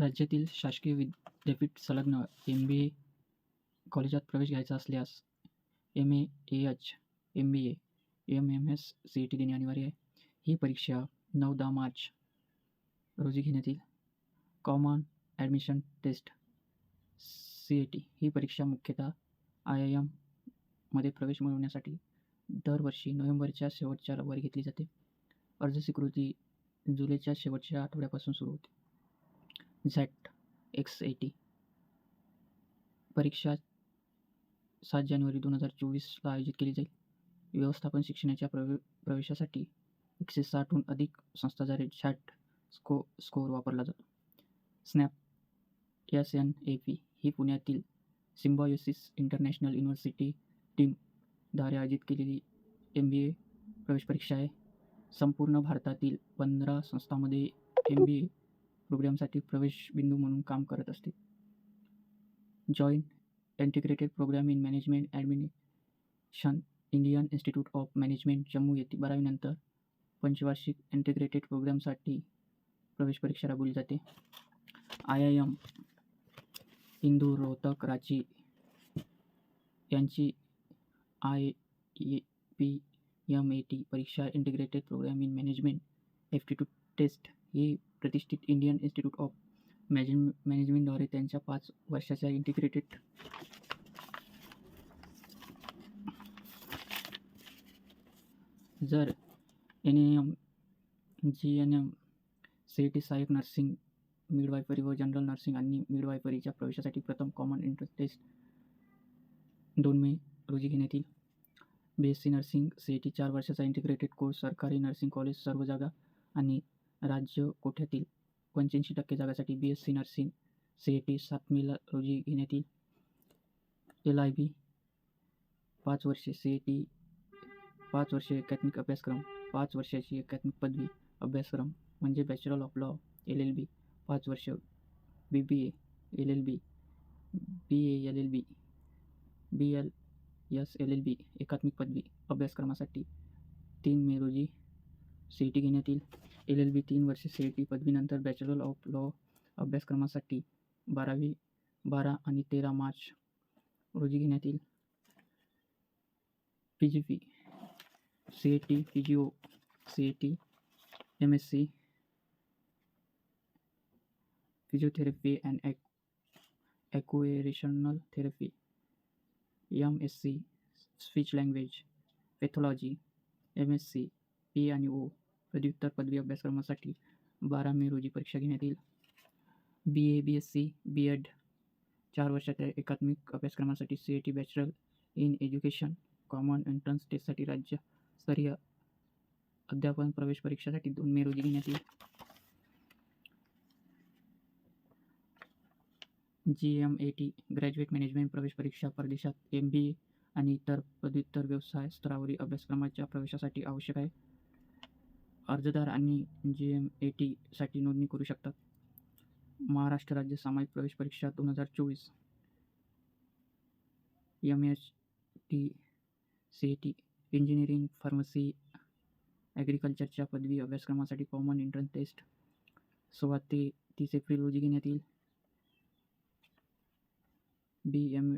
राज्यातील शासकीय विद्यापीठ संलग्न एम बी ए कॉलेजात प्रवेश घ्यायचा असल्यास M A A H M B A M M S C E T देणे अनिवार्य आहे. ही परीक्षा नऊ दहा मार्च रोजी घेण्यात येईल. Common admission test C A T ही परीक्षा मुख्यतः आय आय एममध्ये प्रवेश मिळवण्यासाठी दरवर्षी नोव्हेंबरच्या शेवटच्या रविवारी घेतली जाते. अर्ज स्वीकृती जुलैच्या शेवटच्या आठवड्यापासून सुरू होते. XAT X A T. परीक्षा सात जानेवारी दोन हजार चोवीसला आयोजित केली जाईल. व्यवस्थापन शिक्षणाच्या प्रवे प्रवेशासाठी एकशे साठहून अधिक संस्थाद्वारे झॅट स्को स्कोअर वापरला जातो. SNAP S N A P ही पुण्यातील सिम्बायोसिस इंटरनॅशनल युनिव्हर्सिटी टीमद्वारे आयोजित केलेली एम बी ए प्रवेश परीक्षा आहे. संपूर्ण भारतातील पंधरा संस्थांमध्ये एम बी ए प्रोग्रामसाठी प्रवेश बिंदू म्हणून काम करत असते. Joint integrated programme in management admission Indian institute of management Jammu येथे बारावीनंतर पंचवार्षिक इंटिग्रेटेड प्रोग्रामसाठी प्रवेश परीक्षा राबवली जाते. I I M Indore Rohtak Ranchi यांची I A P M A T परीक्षा integrated programme in management aptitude test ही प्रतिष्ठित इंडियन इन्स्टिट्यूट ऑफ मॅनेज मॅनेजमेंटद्वारे त्यांच्या पाच वर्षाच्या इंटिग्रेटेड जर N A M G N M C T सहाय्यक nursing midwifery व जनरल नर्सिंग आणि मिडवायफरीच्या प्रवेशासाठी प्रथम कॉमन एंट्रन्स टेस्ट दोन मे रोजी घेण्यात येईल. B S C nursing C A T चार वर्षाचा इंटिग्रेटेड कोर्स सरकारी नर्सिंग कॉलेज सर्व जागा आणि राज्य कोठ्यातील? पंच्याऐंशी टक्के जागासाठी B S C nursing C E T सात मेला रोजी घेण्यात येईल. एल आय बी पाच वर्षे सी ई टी पाच वर्षे एकात्मिक अभ्यासक्रम पाच वर्षाची एकात्मिक पदवी अभ्यासक्रम म्हणजे bachelor of law L L B पाच वर्ष B B A L L B B A L L B B L S L L B एकात्मिक पदवी अभ्यासक्रमासाठी तीन मे रोजी सी ई टी घेण्यात येईल. एल एल बी तीन वर्षे सी ई टी पदवीनंतर बॅचलर ऑफ लॉ अभ्यासक्रमासाठी बारावी बारा आणि तेरा मार्च रोजी घेण्यात येईल. P G P C A T P G O C A T M S C physiotherapy and ॲक occupational therapy M S C speech language pathology M S C P आणि O पदव्युत्तर पदवी अभ्यासक्रमासाठी बारा मे रोजी परीक्षा घेण्यात येईल. B A B S C B Ed चार वर्षाच्या एकात्मिक अभ्यासक्रमासाठी C A T bachelor in education common entrance टेस्टसाठी राज्यस्तरीय अध्यापन प्रवेश परीक्षेसाठी दोन मे रोजी घेण्यात येईल. G M A T graduate management प्रवेश परीक्षा परदेशात एम बी ए आणि इतर पदव्युत्तर व्यवसाय स्तरावरील अभ्यासक्रमाच्या प्रवेशासाठी आवश्यक आहे. अर्जदार आणि जी एम ए टीसाठी नोंदणी करू शकतात. महाराष्ट्र राज्य सामायिक प्रवेश परीक्षा दोन हजार चोवीस. M H T C A T engineering pharmacy ॲग्रिकल्चरच्या पदवी अभ्यासक्रमासाठी कॉमन एंट्रन्स टेस्ट सोळा ते तीस एप्रिल रोजी घेण्यात येईल. B M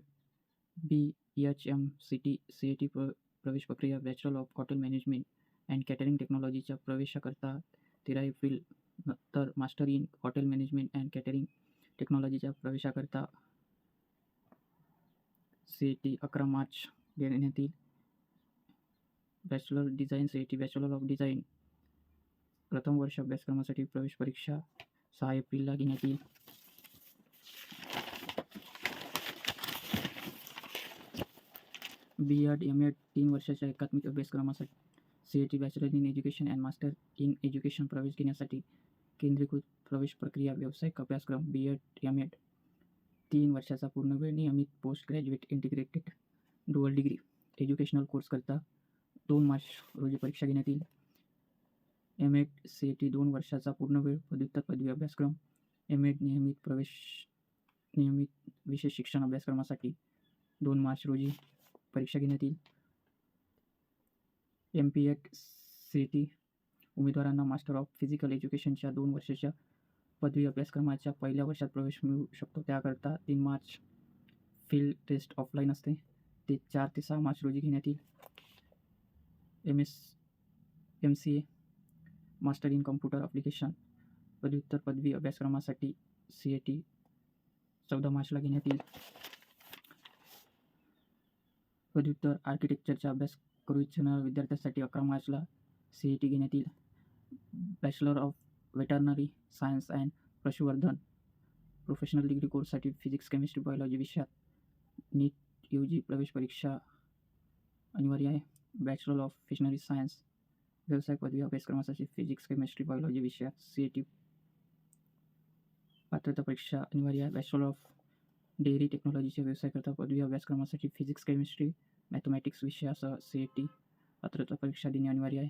B H M C T C A T प्र प्रवेश प्रक्रिया bachelor of hotel management and catering टेक्नॉलॉजीच्या प्रवेशाकरता तेरा एप्रिल तर master in hotel management and catering टेक्नॉलॉजीच्या प्रवेशाकरता सी ए टी अकरा मार्च देण्यात येईल. Bachelor design C T bachelor of design. प्रथम वर्ष अभ्यासक्रमासाठी प्रवेश परीक्षा सहा एप्रिलला घेण्यात येईल. बी एड एम एड तीन वर्षाच्या एकात्मिक अभ्यासक्रमासाठी C A T bachelor in education and master in education प्रवेश घेण्यासाठी केंद्रीकृत प्रवेश प्रक्रिया, व्यावसायिक अभ्यासक्रम बी एड एम एड तीन वर्षाचा पूर्णवेळ नियमित post graduate integrated dual degree educational कोर्सकरता दोन मार्च रोजी परीक्षा येईल. M Ed C A T दोन वर्षाचा पूर्णवेळ पदव्युत्तर, पदवी अभ्यासक्रम. एम एड नियमित प्रवेश, नियमित विशेष शिक्षण अभ्यासक्रमासाठी दोन मार्च रोजी परीक्षा येईल. M P Ed C T उमेदवारांना मास्टर ऑफ फिजिकल एज्युकेशनच्या दोन वर्षाच्या पदवी अभ्यासक्रमाच्या पहिल्या वर्षात प्रवेश मिळू शकतो. त्याकरता तीन मार्च फील्ड टेस्ट ऑफलाईन असते. ते चार ते सहा मार्च रोजी घेण्यात येईल M S M C A master in computer application पदव्युत्तर पदवी अभ्यासक्रमासाठी सी ए टी चौदा मार्चला घेण्यात येईल पदव्युत्तर आर्किटेक्चरच्या अभ्यास करू इच्छिणाऱ्या विद्यार्थ्यांसाठी अकरा मार्चला सी ए टी घेण्यात येईल. Bachelor of veterinary science and पशुवर्धन professional degree कोर्ससाठी फिजिक्स केमिस्ट्री बायोलॉजी विषयात नीट यू जी प्रवेश परीक्षा अनिवार्य आहे. बॅचलर ऑफ फिशनरी सायन्स व्यवसाय पदवी अभ्यासक्रमासाठी फिजिक्स केमिस्ट्री बायोलॉजी विषयात सी ए टी पात्रता परीक्षा अनिवार्य आहे. बॅचलर ऑफ डेअरी टेक्नॉलॉजीच्या व्यवसायकरता पदवी अभ्यासक्रमासाठी फिजिक्स केमिस्ट्री मॅथमॅटिक्स विषयासह सी ए टी पात्रता परीक्षा देणे अनिवार्य आहे.